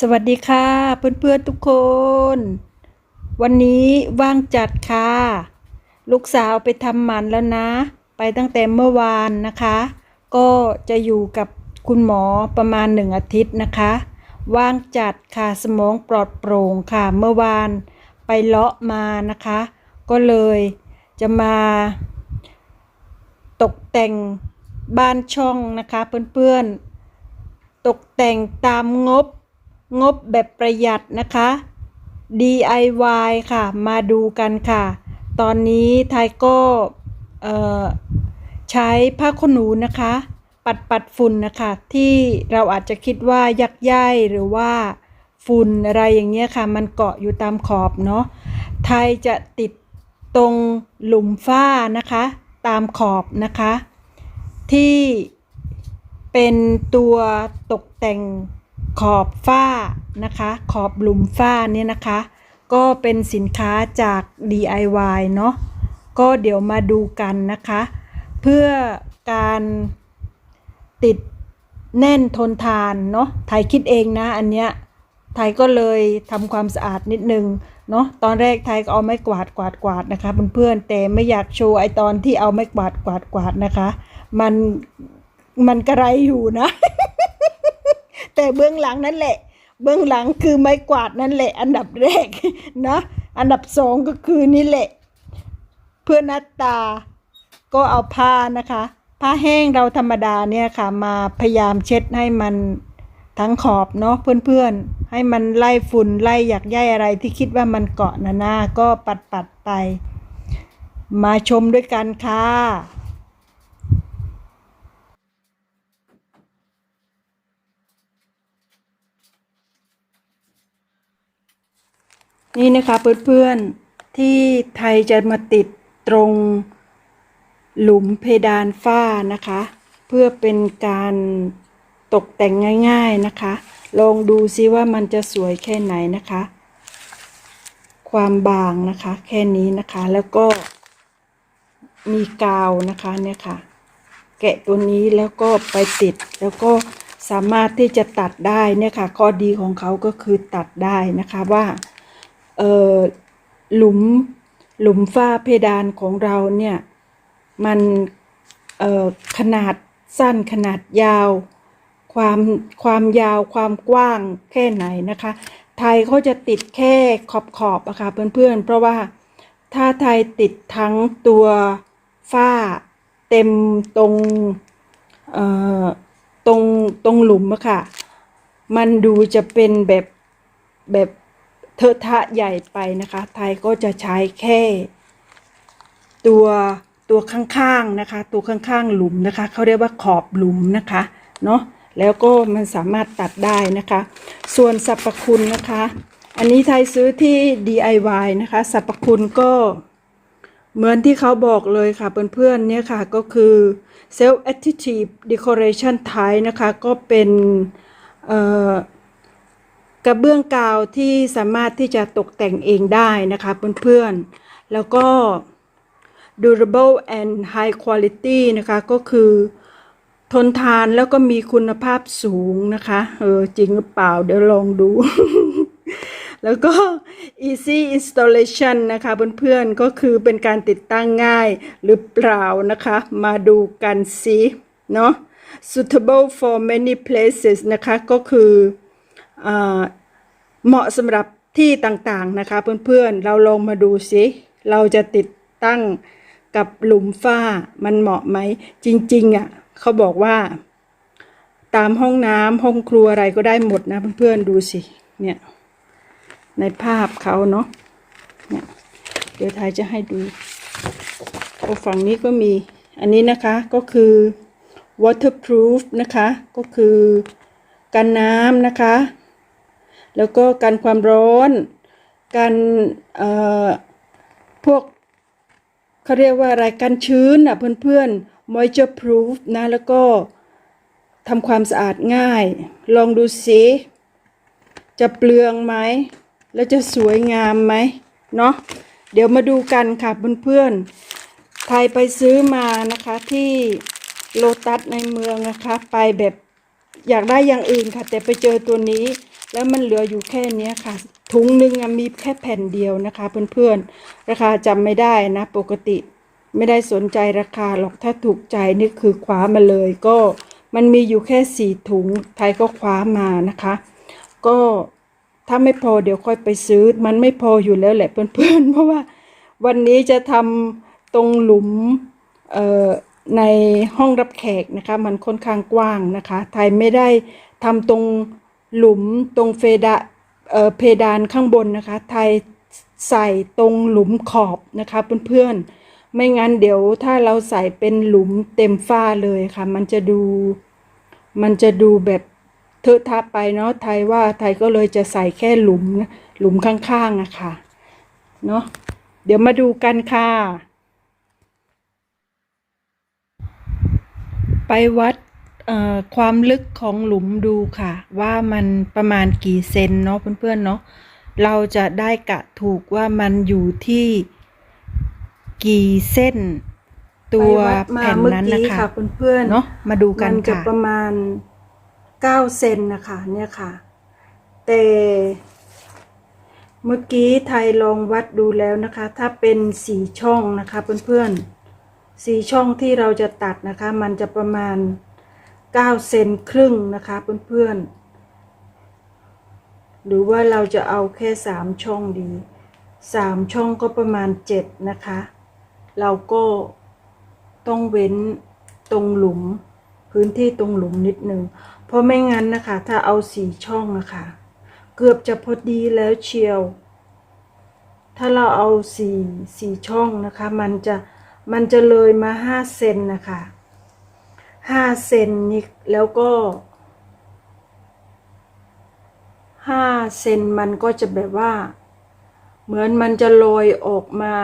สวัสดีค่ะ เพื่อนๆทุกคน วันนี้ว่างจัดค่ะ ลูกสาวไปทำหมันแล้วนะ ไปตั้งแต่เมื่อวานนะคะ ก็จะอยู่กับคุณหมอประมาณหนึ่งอาทิตย์นะคะ ว่างจัดค่ะสมองปลอดโปร่งค่ะ เมื่อวานไปเลาะมานะคะ ก็เลยจะมา ตกแต่งบ้านช่องนะคะ เพื่อนๆ ตกแต่งตามงบ งบแบบประหยัดนะคะ DIY ค่ะ มาดูกันค่ะ ตอนนี้ไทยก็ใช้ผ้าขนหนูนะคะ ปัดปัดฝุ่นนะคะ ที่เราอาจจะคิดว่ายักย้ายหรือว่าฝุ่นอะไรอย่างเงี้ยค่ะ มันเกาะอยู่ตามขอบเนาะไทยจะติดตรงหลุมฝ้านะคะ ตามขอบนะคะ ที่เป็นตัวตกแต่ง ขอบฝ้านะคะ ขอบหลุมฝ้าเนี่ยนะคะ ก็เป็นสินค้าจาก DIY เนาะก็เดี๋ยวมาดูกันนะคะ เพื่อการติดแน่นทนทานเนาะไทยคิดเองนะอันเนี้ยไทยก็เลยทำความสะอาดนิดนึงเนาะตอนแรกไทยก็เอาไม้กวาดกวาดกวาดนะคะเพื่อนๆแต่ไม่อยากโชว์ไอตอนที่เอาไม้กวาดกวาดกวาดนะคะ มันมันกระไรอยู่นะ แต่เบื้องหลังนั่นแหละ เบื้องหลังคือไม้กวาดนั่นแหละ อันดับแรกนะอันดับสองก็คือนี่แหละ เพื่อนัดตาก็เอาผ้านะคะ ผ้าแห้งเราธรรมดาเนี่ยค่ะ มาพยายามเช็ดให้มันทั้งขอบเนาะเพื่อนๆ ให้มันไล่ฝุ่นไล่หยักใยอะไรที่คิดว่ามันเกาะนะหน้าก็ปัดปัดๆไป มาชมด้วยกันค่ะ นี่นะคะเพื่อนๆที่ไทยจะมาติดตรงหลุมเพดานฝ้านะคะ เพื่อเป็นการตกแต่งง่ายๆนะคะ ลองดูซิว่ามันจะสวยแค่ไหนนะคะ ความบางนะคะแค่นี้นะคะแล้วก็มีกาวนะคะเนี่ยค่ะ แกะตัวนี้แล้วก็ไปติดแล้วก็สามารถที่จะตัดได้เนี่ยค่ะ ข้อดีของเขาก็คือตัดได้นะคะว่า หลุมหลุมฝ้าเพดานของเราเนี่ยมันขนาดสั้นขนาดยาว ความความยาวความกว้างแค่ไหนนะคะ ไทยเขาจะติดแค่ขอบขอบอะค่ะเพื่อนๆเพราะว่าถ้าไทยติดทั้งตัวฝ้าเต็มตรงตรงตรงหลุมอะค่ะ มันดูจะเป็นแบบแบบ เทอะทะใหญ่ไปนะคะ ไทยก็จะใช้แค่ ตัวตัวข้างๆนะคะ ตัวข้างๆหลุมนะคะเขาเรียกว่าขอบหลุมนะคะเนาะแล้วก็มันสามารถตัดได้นะคะ ส่วนสรรพคุณนะคะ อันนี้ไทยซื้อที่ DIY นะคะสรรพคุณก็เหมือนที่เขาบอกเลยค่ะเพื่อนๆเนี่ยค่ะก็คือ self additive decoration tile นะคะ ก็เป็นเอ่อ กระเบื้องกาวที่สามารถที่จะตกแต่งเองได้นะคะเพื่อนๆ แล้วก็ durable and high quality นะคะก็คือทนทานแล้วก็มีคุณภาพสูงนะคะเออจริงหรือเปล่าเดี๋ยวลองดู แล้วก็ easy installation นะคะเพื่อนๆ ก็คือเป็นการติดตั้งง่ายหรือเปล่านะคะ มาดูกันสิเนาะ suitable for many places นะคะก็คือ เหมาะสำหรับที่ต่างๆนะคะ เพื่อนๆ เราลองมาดูสิเราจะติดตั้งกับหลุมฝ้ามันเหมาะไหม จริงๆอะเขาบอกว่า ตามห้องน้ำห้องครัวอะไรก็ได้หมดนะเพื่อนๆดูสิเนี่ยในภาพเขาเนาะเนี่ยเดี๋ยวไทยจะให้ดูโอ้ฝั่งนี้ก็มี อันนี้นะคะก็คือ waterproof นะคะ ก็คือกันน้ำนะคะ แล้วก็กันความร้อน กันพวกเขาเรียกว่าอะไรกันชื้นอะเพื่อนๆ moisture proof นะ แล้วก็ทำความสะอาดง่าย ลองดูสิจะเปลืองไหม แล้วจะสวยงามไหมเนาะเดี๋ยวมาดูกันค่ะเพื่อนๆไทยไปซื้อมานะคะที่โลตัสในเมืองนะคะ ไปแบบอยากได้อย่างอื่นค่ะ แต่ไปเจอตัวนี้ แล้วมันเหลืออยู่แค่เนี้ยค่ะ ถุงหนึ่งมีแค่แผ่นเดียวนะคะ เพื่อนๆ ราคาจำไม่ได้นะ ปกติไม่ได้สนใจราคาหรอกถ้าถูกใจนี่คือคว้ามาเลย ก็มันมีอยู่แค่สี่ถุงไทยก็คว้ามานะคะ ก็ถ้าไม่พอเดี๋ยวค่อยไปซื้อ มันไม่พออยู่แล้วแหละเพื่อนๆ เพราะว่าวันนี้จะทำตรงหลุมเอ่อในห้องรับแขกนะคะ มันค่อนข้างกว้างนะคะ ไทยไม่ได้ทำตรง หลุมตรงเฟดาเเพดานข้างบนนะคะ ไทยใส่ตรงหลุมขอบนะคะเพื่อนๆ ไม่งั้นเดี๋ยวถ้าเราใส่เป็นหลุมเต็มฝ้าเลยค่ะ มันจะดู มันจะดูแบบเทอะทะไปเนาะ ไทยว่าไทยก็เลยจะใส่แค่หลุมหลุมข้างๆอะค่ะ เนาะ เดี๋ยวมาดูกันค่ะ ไปวัด ความลึกของหลุมดูค่ะ ว่ามันประมาณกี่เซนเนาะเพื่อนๆเนาะเราจะได้กะถูกว่ามันอยู่ที่กี่เส้น ตัวแผ่นนั้นนะคะเพื่อนๆเนาะมาดูกันมันจะค่ะประมาณเก้าเซนนะคะเนี่ยค่ะ แต่เมื่อกี้ไทยลองวัดดูแล้วนะคะ ถ้าเป็นสีช่องนะคะเพื่อนๆสีช่องที่เราจะตัดนะคะ มันจะประมาณ เก้าเซนครึ่งนะคะเพื่อนๆ หรือว่าเราจะเอาแค่สามช่องดีสามช่องก็ประมาณเจ็ดนะคะ เราก็ต้องเว้นตรงหลุมพื้นที่ตรงหลุมนิดนึง เพราะไม่งั้นนะคะ ถ้าเอาสี่ช่องนะคะ เกือบจะพอดีแล้วเชียว ถ้าเราเอาสี่สี่ช่องนะคะ มันจะมันจะเลยมาห้าเซนนะคะ ห้าเซนนี่แล้วก็ห้าเซนมันก็จะแบบว่า เหมือนมันจะลอยออกมา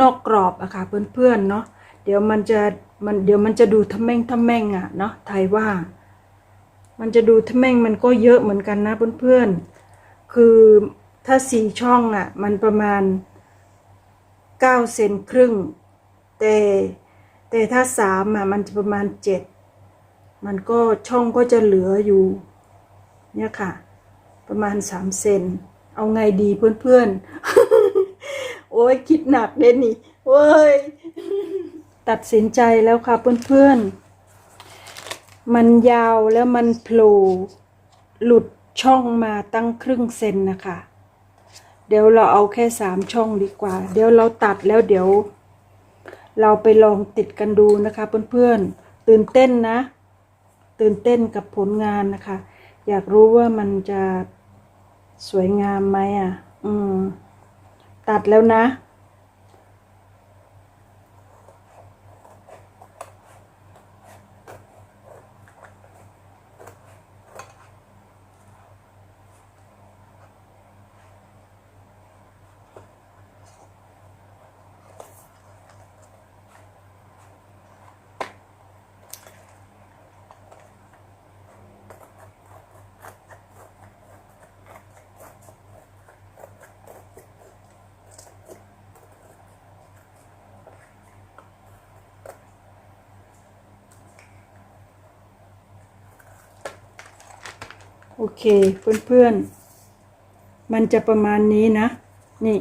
นอกกรอบอะค่ะเพื่อนๆเนาะเดี๋ยวมันจะมันเดี๋ยวมันจะดูทะแม่งทะแม่งอะเนาะไทยว่า มันจะดูทะแม่งมันก็เยอะเหมือนกันนะเพื่อนๆคือถ้าสี่ช่องอะมันประมาณเก้าเซนครึ่ง แต่ แต่ถ้าสามอะมันจะประมาณเจ็ดมันก็ช่องก็จะเหลืออยู่ เนี่ยค่ะ ประมาณสามเซนเอาไงดีเพื่อนๆ โอ้ยคิดหนักเด่นนี่โอ้ย ตัดสินใจแล้วค่ะเพื่อนๆ มันยาวแล้วมันโผล่หลุดช่องมาตั้งครึ่งเซนนะคะ เดี๋ยวเราเอาแค่สามช่องดีกว่า เดี๋ยวเราตัดแล้วเดี๋ยว เราไปลองติดกันดูนะคะเพื่อนๆ ตื่นเต้นนะ ตื่นเต้นกับผลงานนะคะ อยากรู้ว่ามันจะสวยงามไหมอะ อืม ตัดแล้วนะ โอเค เพื่อนๆ มันจะประมาณนี้นะ นี่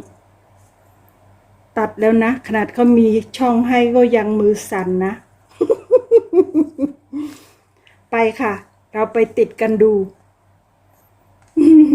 ตัดแล้วนะ ขนาดเขามีช่องให้ก็ยังมือสั่นนะ ไปค่ะ เราไปติดกันดู โ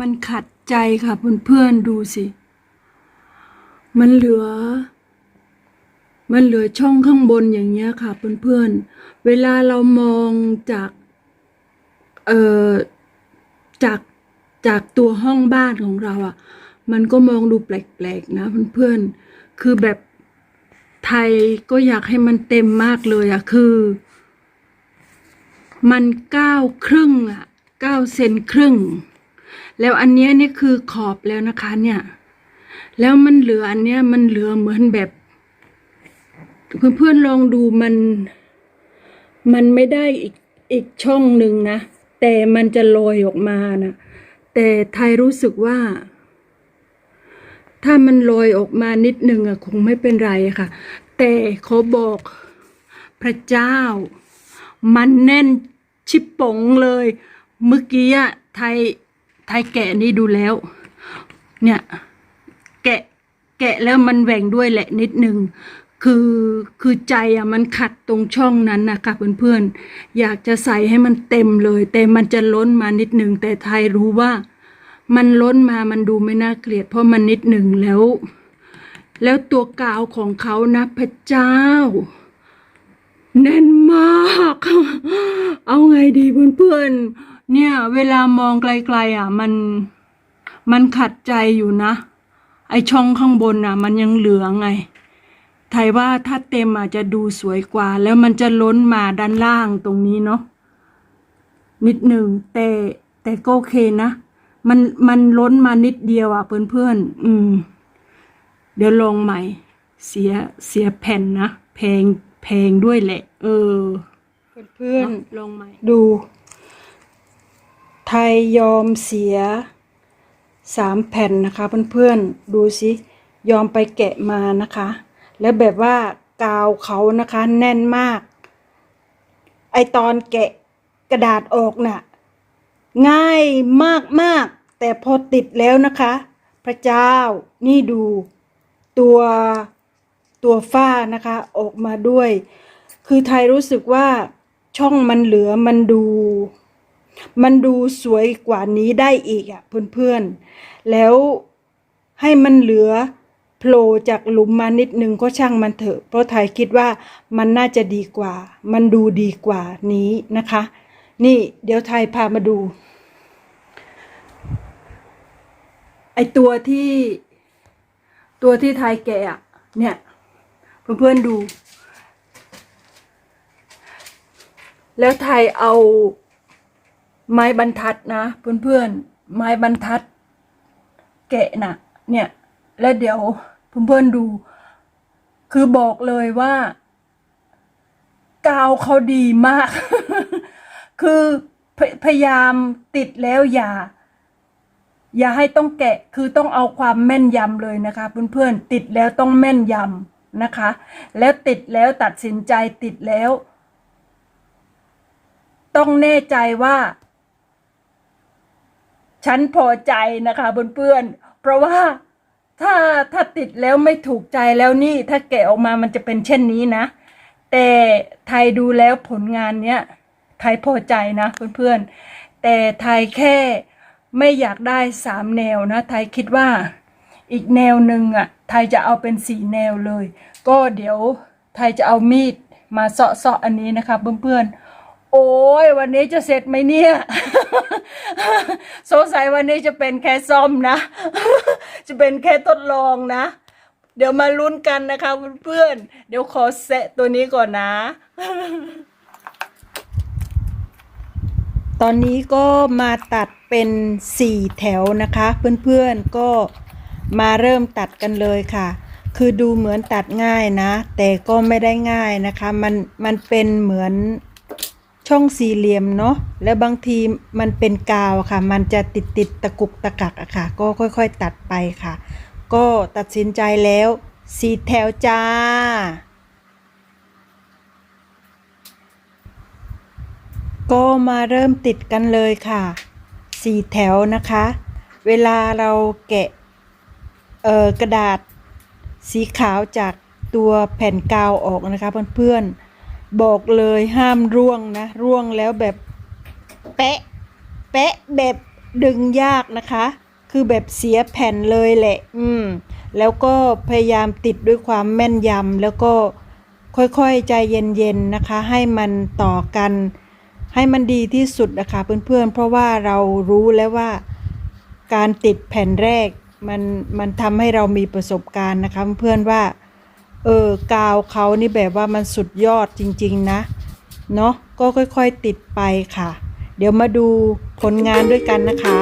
มันขัดใจค่ะเพื่อนๆดูสิ มันเหลือ มันเหลือช่องข้างบนอย่างเงี้ยค่ะเพื่อนๆ เวลาเรามองจาก เอ่อ จากจากตัวห้องบ้านของเราอะ่ะ มันก็มองดูแปลกๆนะเพื่อนๆ คือแบบไทยก็อยากให้มันเต็มมากเลยอะ่ะคือ มันเก้าครึ่งอะ่ะเก้าเซนครึ่ง แล้วอันเนี้ยนี่คือขอบแล้วนะคะเนี่ย แล้วมันเหลืออันเนี้ยมันเหลือเหมือนแบบ เพื่อนๆลองดูมัน มันไม่ได้อีกอีกช่องหนึ่งนะ แต่มันจะลอยออกมานะแต่ไทยรู้สึกว่า ถ้ามันลอยออกมานิดหนึ่งอะคงไม่เป็นไรค่ะ แต่เขาบอกพระเจ้า มันแน่นชิบป๋งเลย เมื่อกี้อะไทย ไทยแกะนี่ดูแล้ว เนี่ย แกะแกะแล้วมันแหว่งด้วยแหละนิดนึงคือคือใจอะมันขัดตรงช่องนั้นนะคะเพื่อนๆอยากจะใส่ให้มันเต็มเลย แต่มันจะล้นมานิดหนึ่งแต่ไทยรู้ว่า มันล้นมามันดูไม่น่าเกลียด เพราะมันนิดหนึ่งแล้ว แล้วตัวกาวของเขานะพระเจ้าแน่นมาก เอาไงดีเพื่อนๆ เนี่ย เวลามองไกลๆอะ มันมันขัดใจอยู่นะ ไอช่องข้างบนอะ มันยังเหลือไงไทยว่าถ้าเต็มอาจจะดูสวยกว่า แล้วมันจะล้นมาด้านล่างตรงนี้เนาะนิดหนึ่งแต่แต่ก็โอเคนะ มันมันล้นมานิดเดียวอะเพื่อนเพื่อนๆอืม เดี๋ยวลองใหม่ เสียเสียแผ่นนะแพงแพงด้วยแหละ เออ เพื่อนลองใหม่ๆดู ไทยยอมเสียสามแผ่นนะคะเพื่อนๆดูสิยอมไปแกะมานะคะ แล้วแบบว่ากาวเขานะคะแน่นมาก ไอตอนแกะกระดาษออกน่ะง่ายมากมากๆแต่พอติดแล้วนะคะ พระเจ้านี่ดูตัวตัวฝ้านะคะออกมาด้วย คือไทยรู้สึกว่าช่องมันเหลือมันดู มันดูสวยกว่านี้ได้อีกอะ่ะเพื่อนๆ แล้วให้มันเหลือโผล่จากหลุมมานิดนึงก็ช่างมันเถอะ เพราะไทยคิดว่ามันน่าจะดีกว่า มันดูดีกว่านี้นะคะ นี่เดี๋ยวไทยพามาดู ไอตัวที่ตัวที่ไทยแกะอะเนี่ย เพื่อนๆดู แล้วไทยเอา ไม้บรรทัดนะเพื่อนๆไม้บรรทัด แกะน่ะเนี่ย แล้วเดี๋ยวเพื่อนๆดู คือบอกเลยว่ากาวเขาดีมาก คือพพยายามติดแล้วอย่า อย่าให้ต้องแกะคือต้องเอาความแม่นยำเลยนะคะ เพื่อนๆติดแล้วต้องแม่นยำนะคะ แล้วติดแล้วตัดสินใจติดแล้ว ต้องแน่ใจว่า ฉันพอใจนะคะเพื่อนๆเพราะว่าถ้าถ้าติดแล้วไม่ถูกใจแล้วนี่ ถ้าแกะออกมามันจะเป็นเช่นนี้นะ แต่ไทยดูแล้วผลงานเนี้ยไทยพอใจนะเพื่อนๆ แต่ไทยแค่ไม่อยากได้สามแนวนะไทยคิดว่าอีกแนวหนึ่งอะไทยจะเอาเป็นสี่แนวเลย ก็เดี๋ยวไทยจะเอามีดมาเสาะๆอันนี้นะคะเพื่อนๆ โอ้ยวันนี้จะเสร็จไหมเนี่ยสงสัยวันนี้จะเป็นแค่ซ่อมนะ จะเป็นแค่ทดลองนะ เดี๋ยวมาลุ้นกันนะคะเพื่อนๆเดี๋ยวขอแซะตัวนี้ก่อนนะ ตอนนี้ก็มาตัดเป็นสี่แถวนะคะ เพื่อนๆก็มาเริ่มตัดกันเลยค่ะ คือดูเหมือนตัดง่ายนะ แต่ก็ไม่ได้ง่ายนะคะ มันมันเป็นเหมือน ช่องสี่เหลี่ยมเนาะแล้วบางทีมันเป็นกาวค่ะ มันจะติดติดตะกุกตะกักอะค่ะ ก็ค่อยๆตัดไปค่ะ ก็ตัดสินใจแล้วสีแถวจ้า ก็มาเริ่มติดกันเลยค่ะสี่แถวนะคะ เวลาเราแกะเอ่อกระดาษสีขาวจากตัวแผ่นกาวออกนะคะเพื่อนๆ บอกเลยห้ามร่วงนะ ร่วงแล้วแบบแปะแปะแบบดึงยากนะคะ คือแบบเสียแผ่นเลยแหละ อืม แล้วก็พยายามติดด้วยความแม่นยำแล้วก็ค่อยๆใจเย็นๆนะคะ ให้มันต่อกัน ให้มันดีที่สุดนะคะเพื่อนๆเพราะว่าเรารู้แล้วว่าการติดแผ่นแรกมันมันทำให้เรามีประสบการณ์นะคะเพื่อนๆว่า เออกาวเขานี่แบบว่ามันสุดยอดจริง ๆ นะ เนาะก็ค่อยๆติดไปค่ะ เดี๋ยวมาดูผลงานด้วยกันนะคะ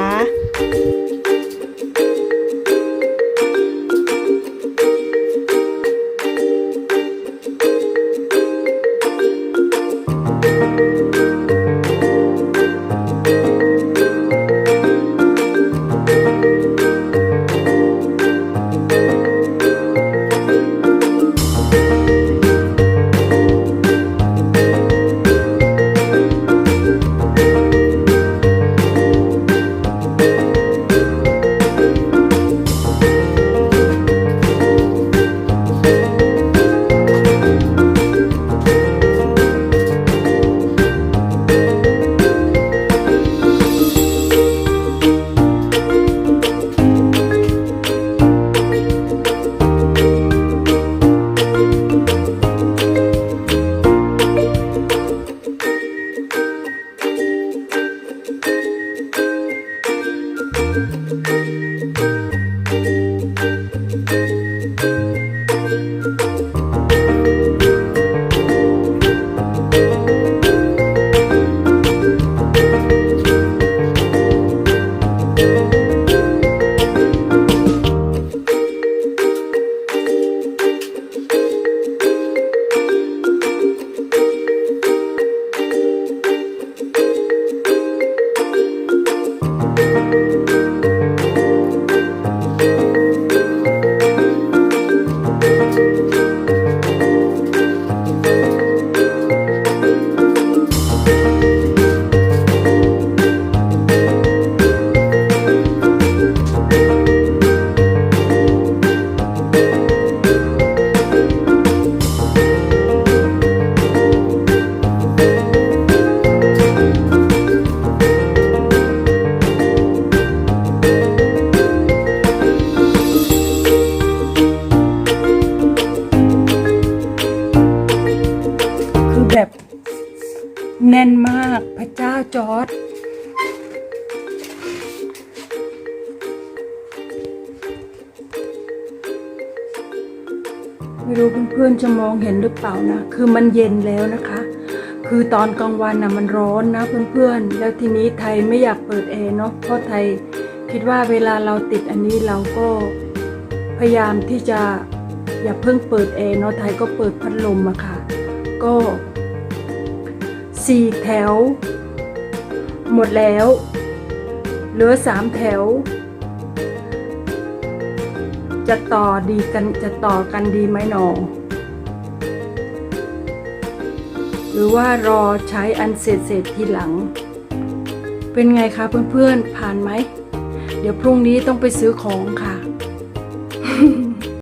มองเห็นหรือเปล่านะ คือมันเย็นแล้วนะคะ คือตอนกลางวันนะมันร้อนนะเพื่อนๆ แล้วทีนี้ไทยไม่อยากเปิดแอร์เนาะ เพราะไทยคิดว่าเวลาเราติดอันนี้เราก็พยายามที่จะอย่าเพิ่งเปิดแอร์เนาะ ไทยก็เปิดพัดลมอะค่ะ ก็สี่แถว หมดแล้ว เหลือสามแถวจะต่อดีกันจะต่อกันดีไหมหนอ รือว่ารอใช้อันเสร็จเสร็จทีหลัง เป็นไงคะเพื่อนๆผ่านไหม เดี๋ยวพรุ่งนี้ต้องไปซื้อของค่ะ